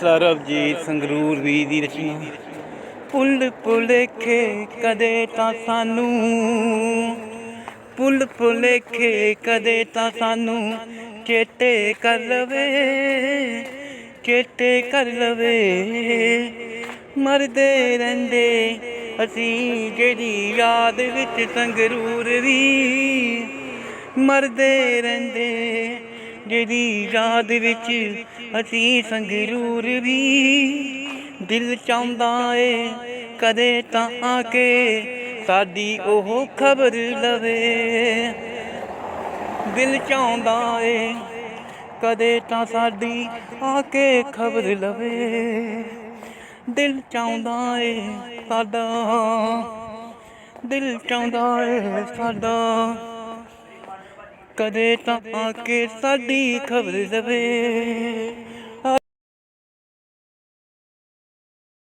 ਸਰਬਜੀਤ ਸੰਗਰੂਰ ਵੀ ਦੀ ਰਚਨਾ ਪੁੱਲ ਪੁਲੇਖੇ ਕਦੇ ਤਾਂ ਸਾਨੂੰ, ਪੁੱਲ ਪੁਲੇਖੇ ਕਦੇ ਤਾਂ ਸਾਨੂੰ ਚੇਤੇ ਕਰ ਲਵੇ, ਚੇਤੇ ਕਰ ਲਵੇ। ਮਰਦੇ ਰਹਿੰਦੇ ਅਸੀਂ ਜਿਹੜੀ ਯਾਦ ਵਿੱਚ ਸੰਗਰੂਰ ਵੀ ਮਰਦੇ ਰਹਿੰਦੇ ਜਿਹਦੀ ਯਾਦ ਵਿੱਚ ਅਸੀਂ ਸੰਗਰੂਰ ਵੀ ਦਿਲ ਚਾਹੁੰਦਾ ਏ, ਕਦੇ ਤਾਂ ਆ ਕੇ ਸਾਡੀ ਉਹ ਖਬਰ ਲਵੇ। ਦਿਲ ਚਾਹੁੰਦਾ ਏ, ਕਦੇ ਤਾਂ ਸਾਡੀ ਆ ਕੇ ਖਬਰ ਲਵੇ। ਦਿਲ ਚਾਹੁੰਦਾ ਏ ਸਾਡਾ, ਦਿਲ ਚਾਹੁੰਦਾ ਏ ਸਾਡਾ। ਕਦੇ ਤਾਂ ਆ ਕੇ ਸਾਡੀ ਖਬਰ ਲਵੇ